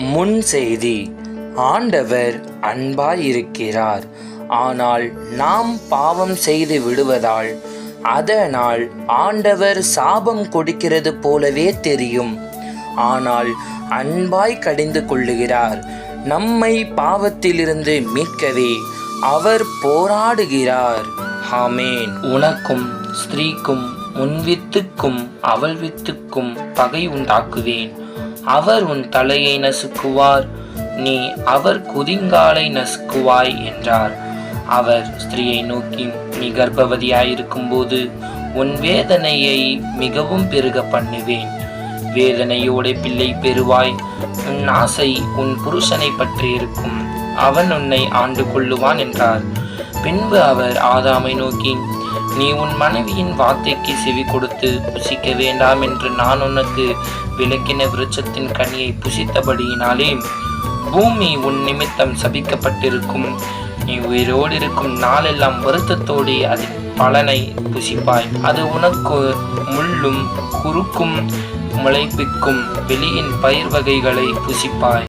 முன் செய்தி ஆண்டவர் அன்பாயிருக்கிறார் ஆனால் நாம் பாவம் செய்து விடுவதால் அதனால் ஆண்டவர் சாபம் கொடுக்கிறது போலவே தெரியும். ஆனால் அன்பாய் கடிந்து கொள்ளுகிறார் நம்மை பாவத்திலிருந்து மீட்கவே அவர் போராடுகிறார். ஹாமேன் உனக்கும் ஸ்திரீக்கும் உன் வித்துக்கும் அவள் வித்துக்கும் பகை உண்டாக்குவேன். அவர் உன் தலையை நசுக்குவார். நீ அவர் குதிங்காலை நசுக்குவாய் என்றார். அவர் ஸ்திரீயை நோக்கி நீ கர்ப்பவதியாயிருக்கும்போது உன் வேதனையை மிகவும் பெருக பண்ணுவேன். வேதனையோட பிள்ளை பெறுவாய். உன் ஆசை உன் புருஷனை பற்றி இருக்கும் அவன் உன்னை ஆண்டு கொள்ளுவான் என்றார். பின்பு அவர் ஆதாமை நோக்கி நீ உன் மனைவியின் வார்த்தைக்கு செவி கொடுத்து புசிக்க வேண்டாம் என்று நான் உனக்கு விளக்கின விருட்சத்தின் கனியை புசித்தபடியினாலே பூமி உன் நிமித்தம் சபிக்கப்பட்டிருக்கும். நீ உயிரோடு இருக்கும் நாளெல்லாம் வருத்தத்தோடு அதன் பலனை புசிப்பாய். அது உனக்கு முள்ளும் குறுக்கும் முளைப்பிக்கும் வெளியின் பயிர் வகைகளை புசிப்பாய்.